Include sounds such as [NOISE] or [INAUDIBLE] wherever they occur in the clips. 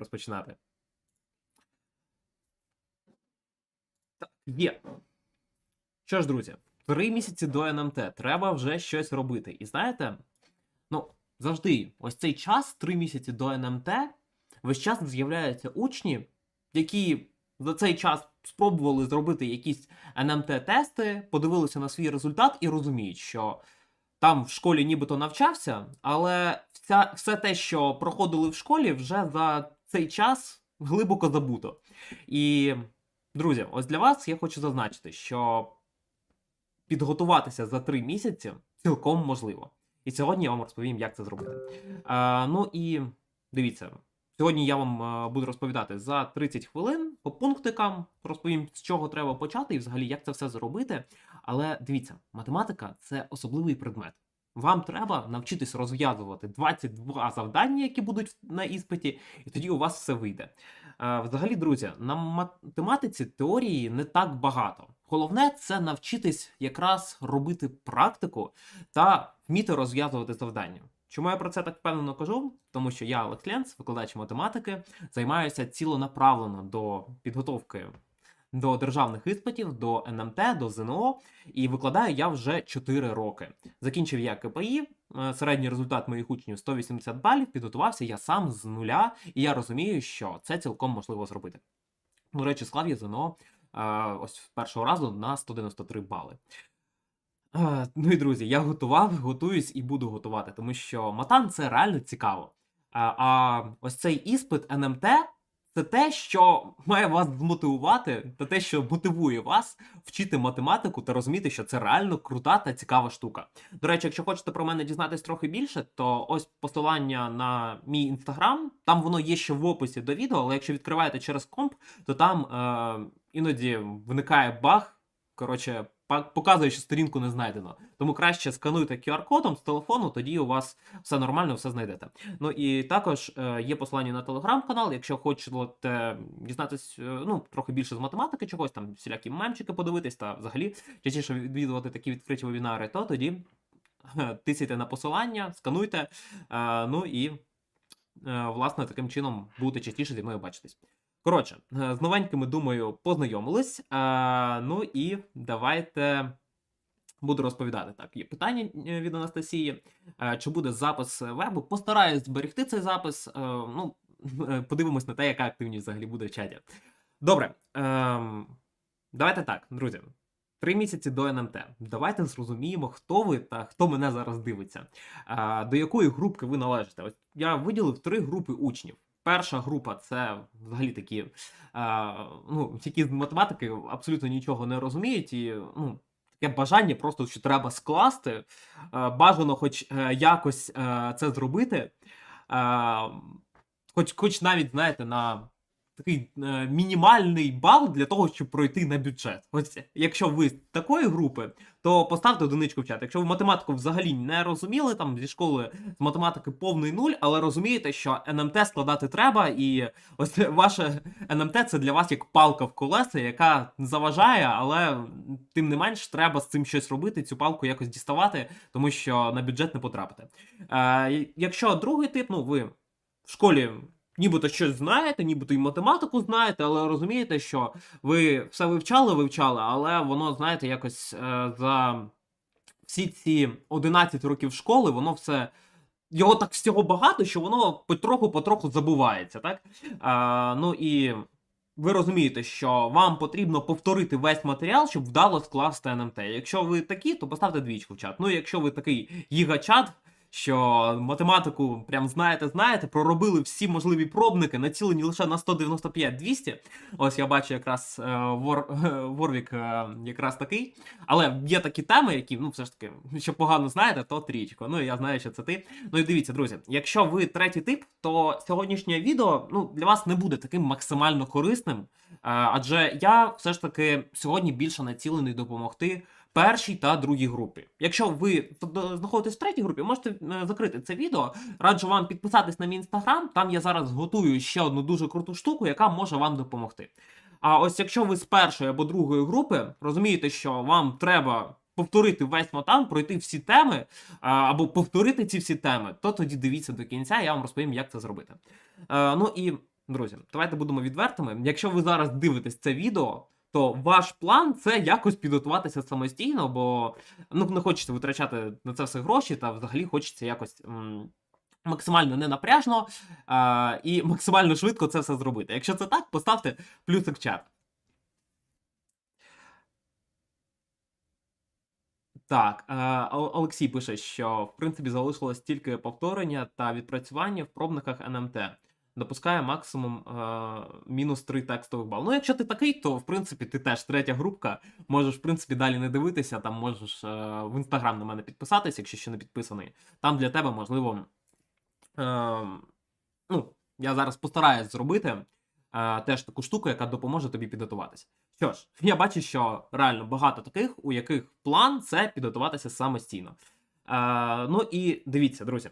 розпочинати. Так, є. Що ж, друзі, три місяці до НМТ. Треба вже щось робити. І знаєте, ну, завжди, ось цей час, три місяці до НМТ, весь час з'являються учні, які за цей час спробували зробити якісь НМТ-тести, подивилися на свій результат і розуміють, що там в школі нібито навчався, але вся, все те, що проходили в школі, вже за цей час глибоко забуто. І, друзі, ось для вас я хочу зазначити, що підготуватися за три місяці цілком можливо. І сьогодні я вам розповім, як це зробити. А, ну і дивіться, сьогодні я вам е, буду розповідати за 30 хвилин по пунктикам, розповім, з чого треба почати і взагалі як це все зробити. Але дивіться, математика це особливий предмет. Вам треба навчитись розв'язувати 22 завдання, які будуть на іспиті, і тоді у вас все вийде. Е, Взагалі, друзі, на математиці теорії не так багато. Головне це навчитись якраз робити практику та вміти розв'язувати завдання. Чому я про це так впевнено кажу? Тому що я Олекс Ленц, викладач математики, займаюся цілонаправлено до підготовки до державних іспитів, до НМТ, до ЗНО, і викладаю я вже 4 роки. Закінчив я КПІ, е, середній результат моїх учнів 180 балів, підготувався я сам з нуля, і я розумію, що це цілком можливо зробити. До речі, склав я ЗНО е, ось першого разу на 193 бали. Е, Ну і друзі, я готував, готуюсь і буду готувати, тому що матан це реально цікаво. А ось цей іспит НМТ це те, що має вас змотивувати, та те, що мотивує вас вчити математику та розуміти, що це реально крута та цікава штука. До речі, якщо хочете про мене дізнатись трохи більше, то ось посилання на мій інстаграм, там воно є ще в описі до відео, але якщо відкриваєте через комп, то там е, іноді виникає баг. Коротше, показує, що сторінку не знайдено. Тому краще скануйте QR-кодом з телефону, тоді у вас все нормально, все знайдете. Ну і також е, є посилання на телеграм-канал. Якщо хочете дізнатись е, ну, трохи більше з математики чогось, там всілякі мемчики подивитись, та взагалі частіше відвідувати такі відкриті вебінари, то тоді е, тисяйте на посилання, скануйте. Ну і власне таким чином будете частіше зі мною бачитись. Коротше, е, з новенькими, думаю, познайомились. Е, ну і давайте буду розповідати. Так, є питання е, від Анастасії. Е, Чи буде запис вебу? Постараюсь зберегти цей запис. Е, Ну, подивимось на те, яка активність взагалі буде в чаті. Добре. ем, Давайте так, друзі. Три місяці до НМТ. Давайте зрозуміємо, хто ви та хто мене зараз дивиться. А, до якої групки ви належите? Ось я виділив три групи учнів. Перша група це взагалі такі, е, ну, які з математики абсолютно нічого не розуміють, і ну, таке бажання просто, що треба скласти, е, бажано хоч е, якось е, це зробити. Е, Хоч, хоч навіть, знаєте, на такий е, мінімальний бал для того, щоб пройти на бюджет. Ось якщо ви такої групи, то поставте одиничку в чат. Якщо ви математику взагалі не розуміли, там зі школи з математики повний нуль, але розумієте, що НМТ складати треба, і ось ваше НМТ це для вас як палка в колеса, яка заважає, але тим не менш треба з цим щось робити, цю палку якось діставати, тому що на бюджет не потрапите. Е, якщо другий тип, ну ви в школі. Нібито щось знаєте, нібито і математику знаєте, але розумієте, що ви все вивчали, вивчали, але воно, знаєте, якось е, за всі ці 11 років школи, воно все. Його так всього багато, що воно потроху-потроху забувається, так? А, ну і ви розумієте, що вам потрібно повторити весь матеріал, щоб вдало скласти НМТ. Якщо ви такі, то поставте двічку в чат. Ну, якщо ви такий гігачат, що математику прям знаєте, знаєте, проробили всі можливі пробники, націлені лише на 195-200. Ось я бачу якраз е, Вор, [LAUGHS] Ворвік е, якраз такий. Але є такі теми, які, ну, все ж таки, що погано знаєте, то трічко. Ну, я знаю, що це ти. Ну і дивіться, друзі, якщо ви третій тип, то сьогоднішнє відео ну, для вас не буде таким максимально корисним. Е, адже я все ж таки сьогодні більше націлений допомогти першій та другій групі. Якщо ви знаходитесь в третій групі, можете е, закрити це відео. Раджу вам підписатись на мій інстаграм. Там я зараз готую ще одну дуже круту штуку, яка може вам допомогти. А ось якщо ви з першої або другої групи розумієте, що вам треба повторити весь матан, пройти всі теми, або повторити ці всі теми, то тоді дивіться до кінця, я вам розповім, як це зробити. Е, ну і друзі, давайте будемо відвертими. Якщо ви зараз дивитесь це відео, то ваш план це якось підготуватися самостійно, бо ну не хочете витрачати на це все гроші, та взагалі хочеться якось. Максимально ненапряжно а, і максимально швидко це все зробити. Якщо це так, поставте плюсик в чат. Так, е, Олексій пише, що в принципі залишилось тільки повторення та відпрацювання в пробниках НМТ. Допускає максимум е, мінус 3 текстових бал. Ну, якщо ти такий, то в принципі ти теж третя групка. Можеш, в принципі, далі не дивитися. Там можеш е, в інстаграм на мене підписатися, якщо ще не підписаний. Там для тебе можливо. Е, ну, я зараз постараюсь зробити теж таку штуку, яка допоможе тобі підготуватися. Що ж, я бачу, що реально багато таких, у яких план це підготуватися самостійно. Е, ну і дивіться, друзі.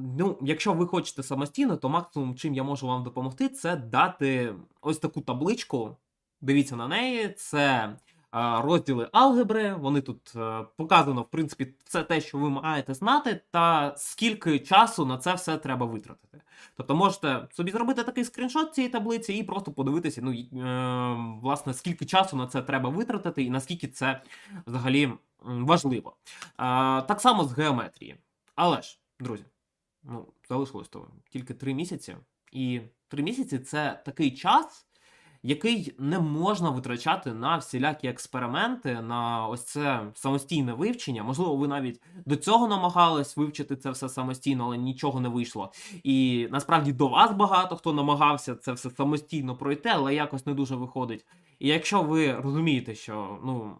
Ну, якщо ви хочете самостійно, то максимум, чим я можу вам допомогти, це дати ось таку табличку. Дивіться на неї. Це розділи алгебри. Вони тут е, показано, в принципі, все те, що ви маєте знати, та скільки часу на це все треба витратити. Тобто можете собі зробити такий скріншот цієї таблиці і просто подивитися, ну, е, власне, скільки часу на це треба витратити, і наскільки це взагалі важливо. Так само з геометрії. Але ж, друзі, ну, залишилось то тільки три місяці. І три місяці це такий час, який не можна витрачати на всілякі експерименти, на ось це самостійне вивчення. Можливо, ви навіть до цього намагались вивчити це все самостійно, але нічого не вийшло. І насправді до вас багато хто намагався це все самостійно пройти, але якось не дуже виходить. І якщо ви розумієте, що ну.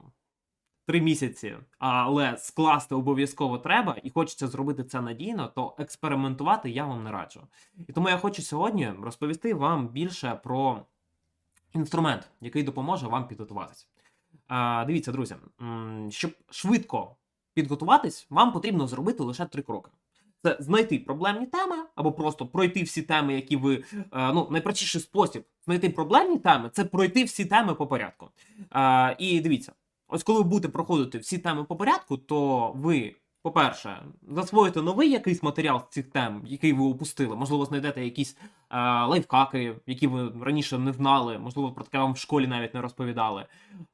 Три місяці, але скласти обов'язково треба, і хочеться зробити це надійно, то експериментувати я вам не раджу. І тому я хочу сьогодні розповісти вам більше про інструмент, який допоможе вам підготуватися. Дивіться, друзі, щоб швидко підготуватись, вам потрібно зробити лише три кроки. Це знайти проблемні теми, або просто пройти всі теми, які ви. е, ну, найпростіший спосіб знайти проблемні теми це пройти всі теми по порядку. І дивіться, ось коли ви будете проходити всі теми по порядку, то ви, по-перше, засвоїте новий якийсь матеріал з цих тем, який ви опустили. Можливо, знайдете якісь е, лайфхаки, які ви раніше не знали, можливо, про таке вам в школі навіть не розповідали.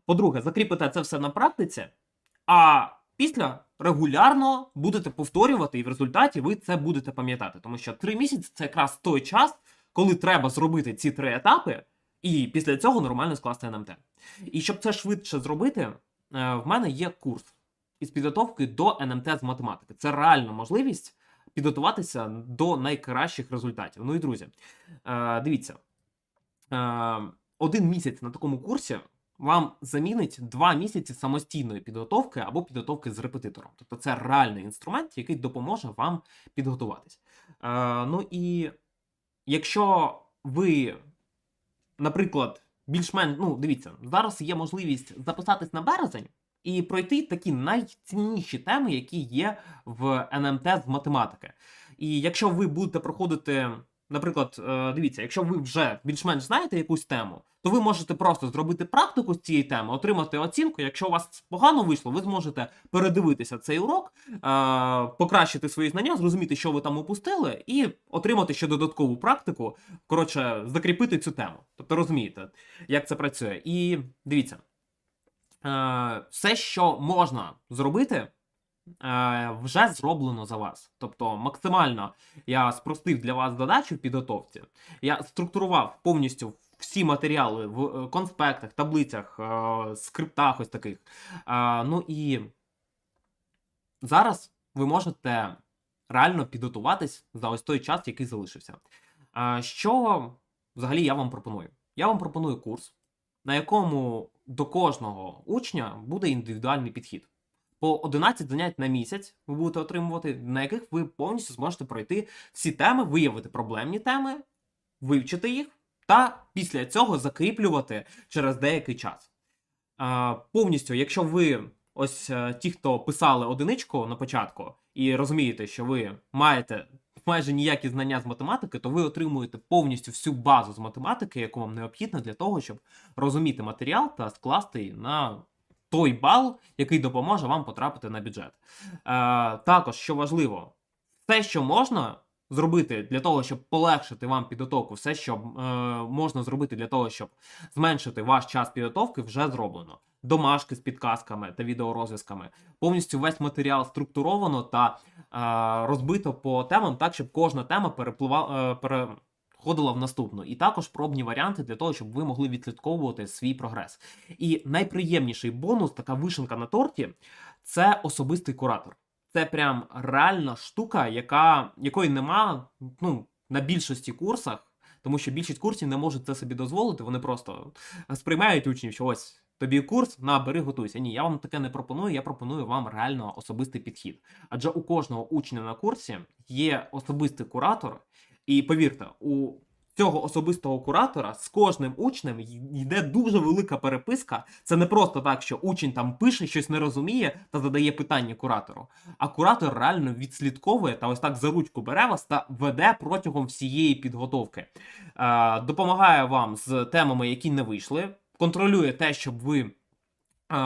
По-друге, закріпите це все на практиці, а після регулярно будете повторювати, і в результаті ви це будете пам'ятати. Тому що три місяці це якраз той час, коли треба зробити ці три етапи, і після цього нормально скласти НМТ. І щоб це швидше зробити, е, в мене є курс із підготовки до НМТ з математики. Це реальна можливість підготуватися до найкращих результатів. Ну і друзі, е, дивіться, е, один місяць на такому курсі вам замінить два місяці самостійної підготовки або підготовки з репетитором. Тобто це реальний інструмент, який допоможе вам підготуватись. Ну і якщо ви, наприклад, більш-менш, ну дивіться, зараз є можливість записатись на березень і пройти такі найцінніші теми, які є в НМТ з математики. І якщо ви будете проходити, наприклад, е, дивіться, якщо ви вже більш-менш знаєте якусь тему, то ви можете просто зробити практику з цієї теми, отримати оцінку. Якщо у вас погано вийшло, ви зможете передивитися цей урок, е, покращити свої знання, зрозуміти, що ви там упустили, і отримати ще додаткову практику. Коротше, закріпити цю тему. Тобто розумієте, як це працює. І дивіться, е, все, що можна зробити. Е, Вже зроблено за вас. Тобто максимально я спростив для вас задачу в підготовці. Я структурував повністю всі матеріали в е, конспектах, таблицях, е, скриптах ось таких. Ну і зараз ви можете реально підготуватись за ось той час, який залишився. Що взагалі я вам пропоную? Я вам пропоную курс, на якому до кожного учня буде індивідуальний підхід. По 11 занять на місяць ви будете отримувати, на яких ви повністю зможете пройти всі теми, виявити проблемні теми, вивчити їх, та після цього закріплювати через деякий час. А, повністю, якщо ви ось е, ті, хто писали одиничку на початку, і розумієте, що ви маєте майже ніякі знання з математики, то ви отримуєте повністю всю базу з математики, яку вам необхідна для того, щоб розуміти матеріал та скласти на той бал, який допоможе вам потрапити на бюджет. Е, також, що важливо, все, що можна, зробити для того, щоб полегшити вам підготовку, все, що е, можна зробити для того, щоб зменшити ваш час підготовки, вже зроблено. Домашки з підказками та відеорозв'язками. Повністю весь матеріал структуровано та е, розбито по темам, так щоб кожна тема перепливала, е, переходила в наступну. І також пробні варіанти для того, щоб ви могли відслідковувати свій прогрес. І найприємніший бонус, така вишенка на торті, це особистий куратор. Це прям реальна штука, яка, якої нема ну, на більшості курсах, тому що більшість курсів не можуть це собі дозволити. Вони просто сприймають учнів, що ось тобі курс, на, бери, готуйся. Ні, я вам таке не пропоную, я пропоную вам реально особистий підхід. Адже у кожного учня на курсі є особистий куратор, і повірте, у цього особистого куратора з кожним учнем йде дуже велика переписка. Це не просто так, що учень там пише, щось не розуміє та задає питання куратору. А куратор реально відслідковує та ось так за ручку бере вас та веде протягом всієї підготовки. Е, допомагає вам з темами, які не вийшли, контролює те, щоб ви е,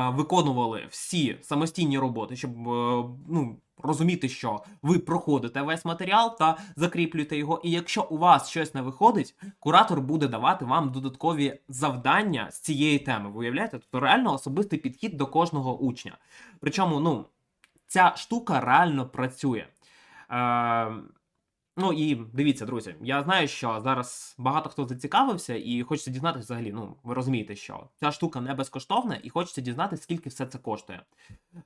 виконували всі самостійні роботи, щоб е, ну, розуміти, що ви проходите весь матеріал та закріплюєте його. І якщо у вас щось не виходить, куратор буде давати вам додаткові завдання з цієї теми. Ви уявляєте? Тобто реально особистий підхід до кожного учня. Причому, ну, ця штука реально працює. Е, Ну і дивіться, друзі, я знаю, що зараз багато хто зацікавився і хочеться дізнатися взагалі. Ну, ви розумієте, що ця штука не безкоштовна, і хочеться дізнатися, скільки все це коштує.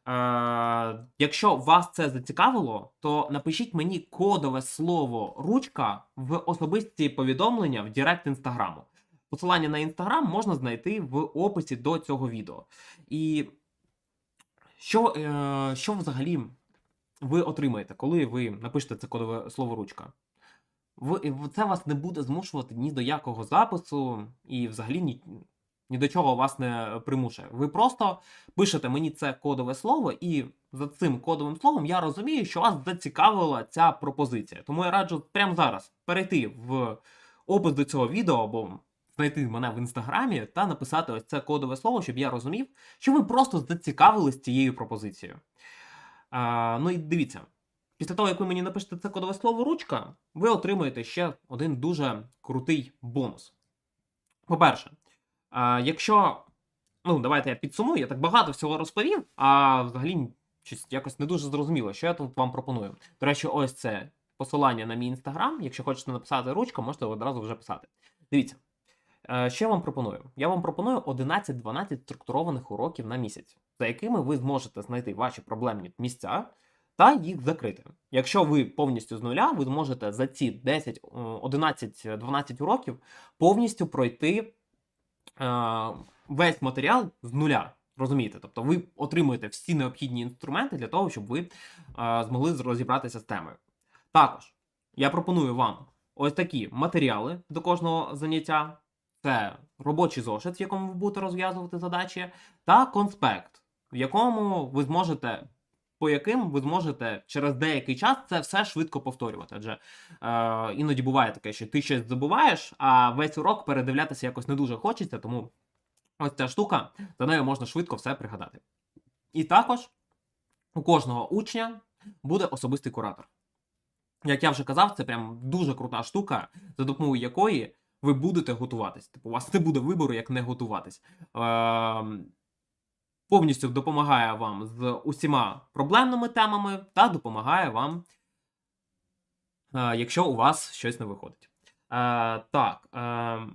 Е, якщо вас це зацікавило, то напишіть мені кодове слово ручка в особисті повідомлення в Директ інстаграму. Посилання на інстаграм можна знайти в описі до цього відео. І що, е, що взагалі ви отримаєте, коли ви напишете це кодове слово ручка? Це вас не буде змушувати ні до якого запису, і взагалі ні, ні до чого вас не примушує. Ви просто пишете мені це кодове слово, і за цим кодовим словом я розумію, що вас зацікавила ця пропозиція. Тому я раджу прямо зараз перейти в опис до цього відео або знайти мене в інстаграмі та написати ось це кодове слово, щоб я розумів, що ви просто зацікавились цією пропозицією. Ну і дивіться, після того, як ви мені напишете це кодове слово ручка, ви отримаєте ще один дуже крутий бонус. По-перше, якщо. Ну, давайте я підсумую, я так багато всього розповів, а взагалі щось якось не дуже зрозуміло, що я тут вам пропоную. До речі, ось це посилання на мій інстаграм. Якщо хочете написати ручка, можете одразу вже писати. Дивіться, е, що я вам пропоную? Я вам пропоную 11-12 структурованих уроків на місяць, за якими ви зможете знайти ваші проблемні місця та їх закрити. Якщо ви повністю з нуля, ви зможете за ці 10, е, 11-12 уроків повністю пройти е, весь матеріал з нуля. Розумієте? Тобто ви отримуєте всі необхідні інструменти для того, щоб ви е, змогли розібратися з темою. Також я пропоную вам ось такі матеріали до кожного заняття. Це робочий зошит, в якому ви будете розв'язувати задачі, та конспект, в якому ви зможете, по яким ви зможете через деякий час це все швидко повторювати. Адже е, іноді буває таке, що ти щось забуваєш, а весь урок передивлятися якось не дуже хочеться, тому ось ця штука, за нею можна швидко все пригадати. І також у кожного учня буде особистий куратор. Як я вже казав, це прям дуже крута штука, за допомогою якої ви будете готуватись. Типу, у вас не буде вибору, як не готуватись. Ем, повністю допомагає вам з усіма проблемними темами та допомагає вам, е, якщо у вас щось не виходить. Е, так. Е,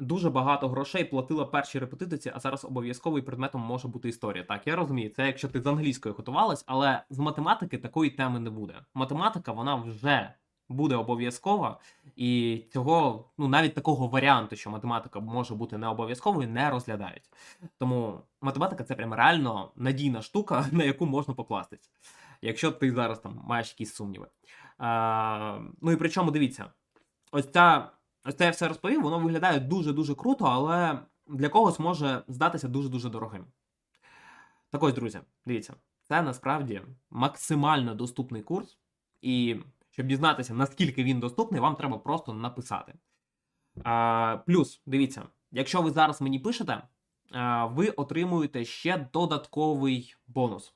Дуже багато грошей платила першій репетиторці, а зараз обов'язковим предметом може бути історія. Так, я розумію, це якщо ти з англійської готувалась, але з математики такої теми не буде. Математика вона вже буде обов'язкова, і цього, ну навіть такого варіанту, що математика може бути не обов'язковою, не розглядають. Тому математика це прям реально надійна штука, [LAUGHS] на яку можна покластись, якщо ти зараз там маєш якісь сумніви. А, ну і причому дивіться, ось ця. Ось це я все розповів, воно виглядає дуже-дуже круто, але для когось може здатися дуже-дуже дорогим. Так ось, друзі, дивіться, це насправді максимально доступний курс, і щоб дізнатися, наскільки він доступний, вам треба просто написати. А, плюс, дивіться, якщо ви зараз мені пишете, а, ви отримуєте ще додатковий бонус.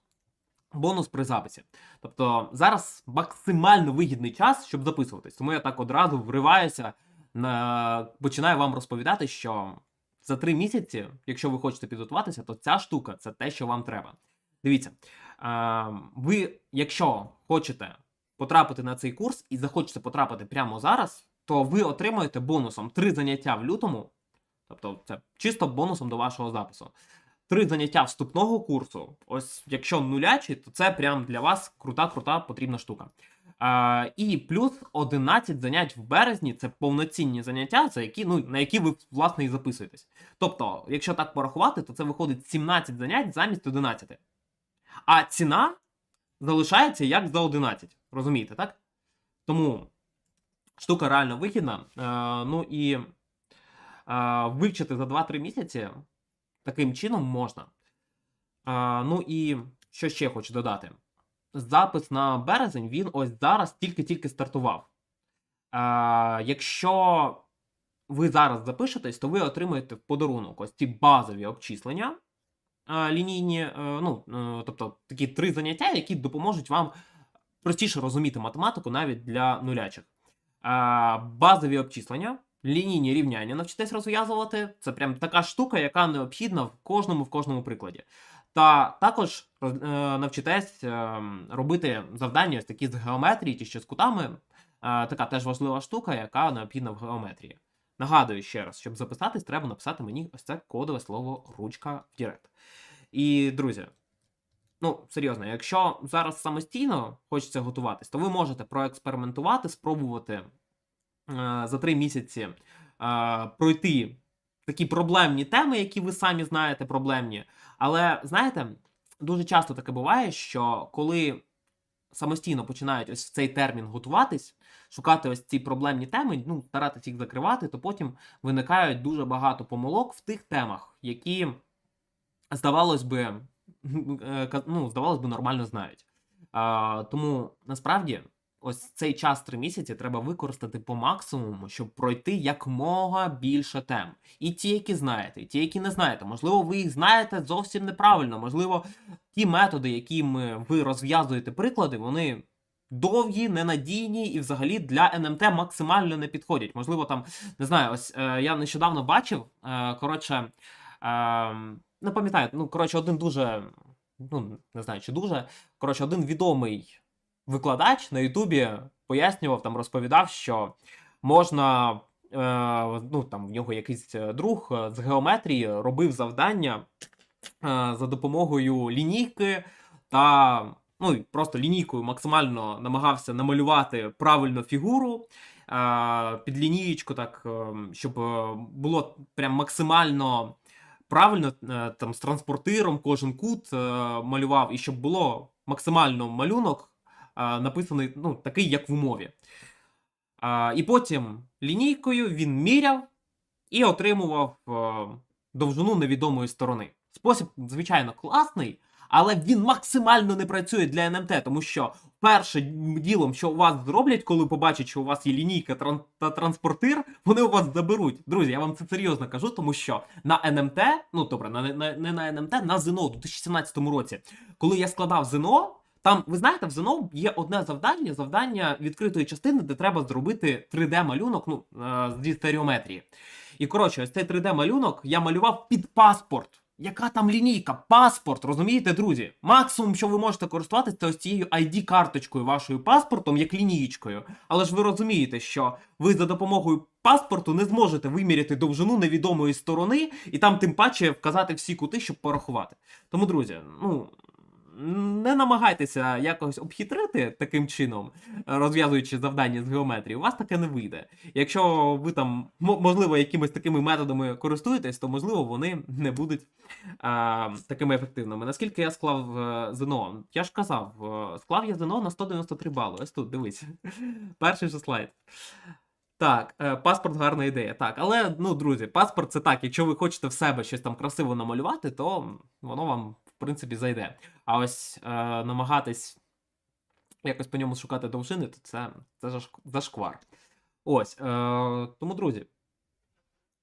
бонус при записі. Тобто зараз максимально вигідний час, щоб записуватись. Тому я так одразу вриваюся, на... починаю вам розповідати, що за три місяці, якщо ви хочете підготуватися, то ця штука це те, що вам треба. Дивіться, а, ви, якщо хочете потрапити на цей курс і захочете потрапити прямо зараз, то ви отримаєте бонусом три заняття в лютому. Тобто, це чисто бонусом до вашого запису. Три заняття вступного курсу. Ось якщо нулячі, то це прям для вас крута-крута потрібна штука. А, і плюс 11 занять в березні це повноцінні заняття, за які, ну, на які ви власне і записуєтесь. Тобто, якщо так порахувати, то це виходить 17 занять замість 11. А ціна залишається як за 11. Розумієте, так? Тому штука реально вигідна. Е, ну і е, вивчити за 2-3 місяці таким чином можна. Е, ну і що ще хочу додати? Запис на березень він ось зараз тільки-тільки стартував. Е, якщо ви зараз запишетесь, то ви отримаєте в подарунок ось ці базові обчислення лінійні, е, ну, е, тобто такі три заняття, які допоможуть вам простіше розуміти математику навіть для нулячих. Базові обчислення, лінійні рівняння навчитесь розв'язувати. Це прям така штука, яка необхідна в кожному в кожному прикладі. Та також е, навчитесь робити завдання ось такі з геометрії чи ще з кутами. Така теж важлива штука, яка необхідна в геометрії. Нагадую ще раз, щоб записатись, треба написати мені ось це кодове слово ручка в Директ. І, друзі, ну, серйозно, якщо зараз самостійно хочеться готуватись, то ви можете проекспериментувати, спробувати е, за три місяці е, пройти такі проблемні теми, які ви самі знаєте, проблемні. Але знаєте, дуже часто таке буває, що коли самостійно починають ось в цей термін готуватись, шукати ось ці проблемні теми, ну, старатися їх закривати, то потім виникають дуже багато помилок в тих темах, які, здавалось би, е, ну, здавалось би, нормально знають. А, тому насправді. Ось цей час три місяці треба використати по максимуму, щоб пройти якмога більше тем. І ті, які знаєте, і ті, які не знаєте. Можливо, ви їх знаєте зовсім неправильно. Можливо, ті методи, якими ви розв'язуєте приклади, вони довгі, ненадійні і взагалі для НМТ максимально не підходять. Можливо, там не знаю, ось е, я нещодавно бачив. Е, коротше, е, не пам'ятаю, ну коротше, один дуже, ну не знаю, чи дуже. Коротше, один відомий викладач на Ютубі пояснював, там розповідав, що можна. Е, ну, там в нього якийсь е, друг е, з геометрії робив завдання за допомогою лінійки та ну, і просто лінійкою максимально намагався намалювати правильну фігуру під лінієчку, так, щоб було прям максимально правильно там з транспортиром кожен кут малював, і щоб було максимально малюнок написаний ну, такий, як в умові. А, і потім лінійкою він міряв і отримував е, довжину невідомої сторони. Спосіб, звичайно, класний, але він максимально не працює для НМТ, тому що перше ділом, що у вас зроблять, коли побачать, що у вас є лінійка тран- та транспортир, вони у вас заберуть. Друзі, я вам це серйозно кажу, тому що на НМТ, ну добре, на, на, не на НМТ, на ЗНО у 2017 році, коли я складав ЗНО, там, ви знаєте, в ЗНО є одне завдання, завдання відкритої частини, де треба зробити 3D-малюнок ну, е, зі стереометрії. І коротше, ось цей 3D-малюнок я малював під паспорт. Яка там лінійка? Паспорт, розумієте, друзі? Максимум, що ви можете користуватися, це ось цією ID-карточкою вашою паспортом, як лінієчкою. Але ж ви розумієте, що ви за допомогою паспорту не зможете виміряти довжину невідомої сторони, і там тим паче вказати всі кути, щоб порахувати. Тому, друзі, ну. Не намагайтеся якось обхитрити таким чином, розв'язуючи завдання з геометрії, у вас таке не вийде. Якщо ви там, можливо, якимись такими методами користуєтесь, то можливо вони не будуть а, такими ефективними. Наскільки я склав е, ЗНО? Я ж казав, е, склав я ЗНО на 193 бали. Ось тут, дивись. [LAUGHS] Перший же слайд. Так, е, паспорт гарна ідея. Так, але ну, друзі, паспорт це так. Якщо ви хочете в себе щось там красиво намалювати, то воно вам, принципі, зайде. А ось е, намагатись якось по ньому шукати довжини, то це, це зашквар. Ось. Е, тому, друзі,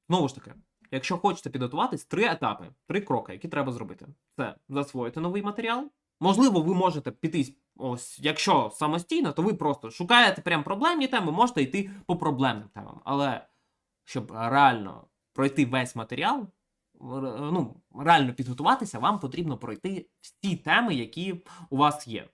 знову ж таки, якщо хочете підготуватись, три етапи, три кроки, які треба зробити: це засвоїти новий матеріал, Можливо, ви можете піти, ось, якщо самостійно, то ви просто шукаєте прям проблемні теми, можете йти по проблемним темам. Але щоб реально пройти весь матеріал, ну, реально підготуватися, вам потрібно пройти всі теми, які у вас є.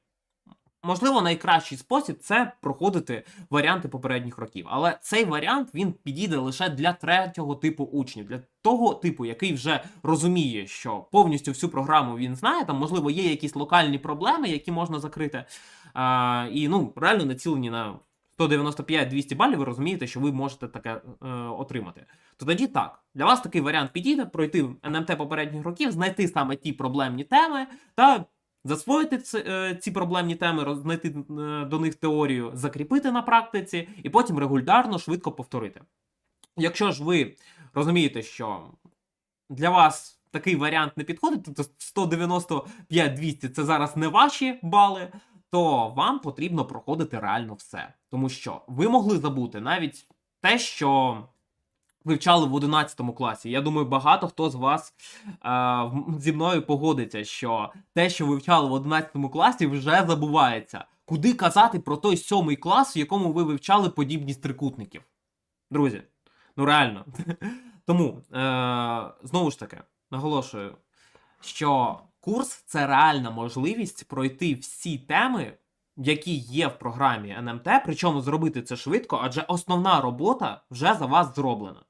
Можливо, найкращий спосіб це проходити варіанти попередніх років. Але цей варіант він підійде лише для третього типу учнів, для того типу, який вже розуміє, що повністю всю програму він знає. Там, можливо, є якісь локальні проблеми, які можна закрити. А, і ну, реально націлені на 195-200 балів, ви розумієте, що ви можете таке е, отримати. То тоді так, для вас такий варіант підійде пройти НМТ попередніх років, знайти саме ті проблемні теми та засвоїти ці, е, ці проблемні теми, знайти е, до них теорію, закріпити на практиці і потім регулярно швидко повторити. Якщо ж ви розумієте, що для вас такий варіант не підходить, тобто 195-200 це зараз не ваші бали, то вам потрібно проходити реально все. Тому що ви могли забути навіть те, що вивчали в 11 класі. Я думаю, багато хто з вас е, зі мною погодиться, що те, що вивчали в 11 класі, вже забувається. Куди казати про той сьомий клас, в якому ви вивчали подібність трикутників? Друзі, ну реально. [LAUGHS] Тому, е, знову ж таки, наголошую, що курс це реальна можливість пройти всі теми, які є в програмі НМТ, причому зробити це швидко, адже основна робота вже за вас зроблена.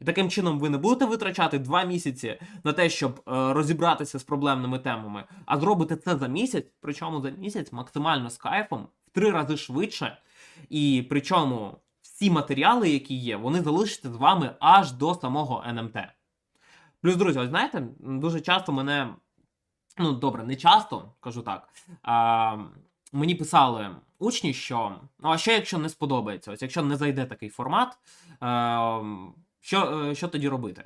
І таким чином ви не будете витрачати два місяці на те, щоб е, розібратися з проблемними темами, а зробите це за місяць, причому за місяць максимально з кайфом, в три рази швидше. І причому всі матеріали, які є, вони залишаться з вами аж до самого НМТ. Плюс, друзі, ось знаєте, дуже часто мене, ну добре, не часто, кажу так. А, мені писали учні, що ну а що якщо не сподобається, ось якщо не зайде такий формат, е, що, е, що тоді робити?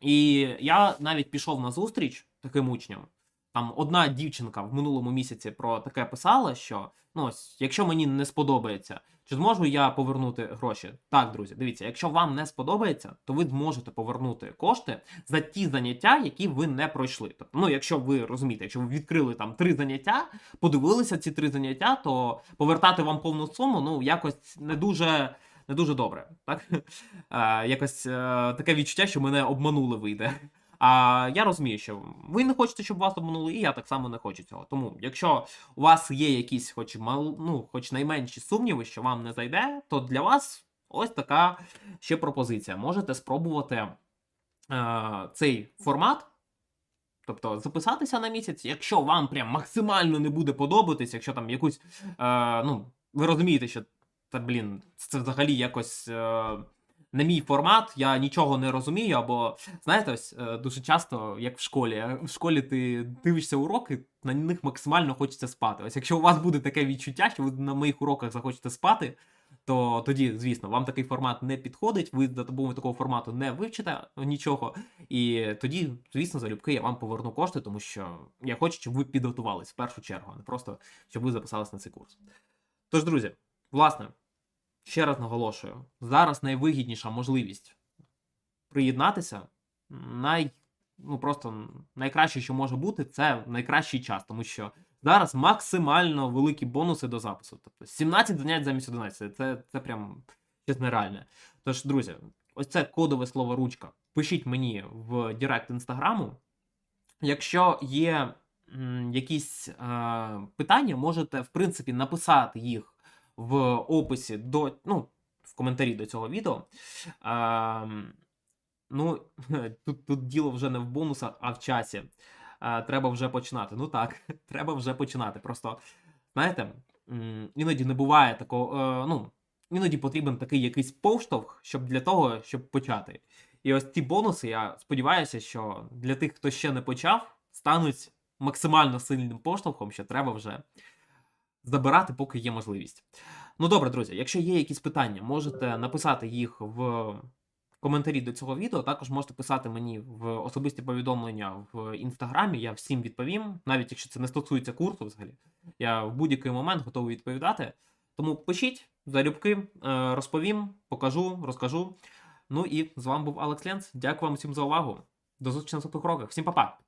І я навіть пішов на зустріч таким учням. Там одна дівчинка в минулому місяці про таке писала, що ну ось, якщо мені не сподобається, чи зможу я повернути гроші? Так, друзі, дивіться, якщо вам не сподобається, то ви зможете повернути кошти за ті заняття, які ви не пройшли. Тобто, ну, якщо ви розумієте, якщо ви відкрили там три заняття, подивилися ці три заняття, то повертати вам повну суму, ну якось не дуже. Не дуже добре, так? [LAUGHS] Е, якось е, таке відчуття, що мене обманули вийде. А я розумію, що ви не хочете, щоб вас обманули, і я так само не хочу цього. Тому, якщо у вас є якісь, хоч мал, ну, хоч найменші сумніви, що вам не зайде, то для вас ось така ще пропозиція. Можете спробувати е, цей формат. Тобто записатися на місяць, якщо вам прям максимально не буде подобатись, якщо там якусь. Е, ну, ви розумієте, що та блін, це взагалі якось е, не мій формат, я нічого не розумію, або знаєте, ось е, дуже часто, як в школі, е, в школі ти дивишся уроки, на них максимально хочеться спати. Ось якщо у вас буде таке відчуття, що ви на моїх уроках захочете спати, то тоді, звісно, вам такий формат не підходить, ви за допомогою такого формату не вивчите нічого. І тоді, звісно, залюбки я вам поверну кошти, тому що я хочу, щоб ви підготувались в першу чергу, а не просто щоб ви записались на цей курс. Тож, друзі, власне, ще раз наголошую: зараз найвигідніша можливість приєднатися. Най, ну просто найкраще, що може бути, це найкращий час, тому що зараз максимально великі бонуси до запису. Тобто 17 занять замість 11. Це, це прям щось нереальне. Тож, друзі, ось це кодове слово ручка. Пишіть мені в Директ інстаграму. Якщо є якісь е, питання, можете, в принципі, написати їх в описі до, ну, в коментарі до цього відео. Е, ну, [LAUGHS] тут, тут діло вже не в бонусах, а в часі. Е, треба вже починати. Ну так, [LAUGHS] треба вже починати. Просто, знаєте, іноді не буває такого. Е, ну, іноді потрібен такий якийсь повштовх, щоб для того, щоб почати. І ось ці бонуси, я сподіваюся, що для тих, хто ще не почав, стануть максимально сильним поштовхом, що треба вже забирати, поки є можливість. Ну добре, друзі, якщо є якісь питання, можете написати їх в коментарі до цього відео. Також можете писати мені в особисті повідомлення в інстаграмі. Я всім відповім, навіть якщо це не стосується курсу, взагалі. Я в будь-який момент готовий відповідати. Тому пишіть залюбки, е, розповім, покажу, розкажу. Ну і з вами був Алекс Ленц. Дякую вам всім за увагу. До зустрічі на наступних кроках. Всім па-па!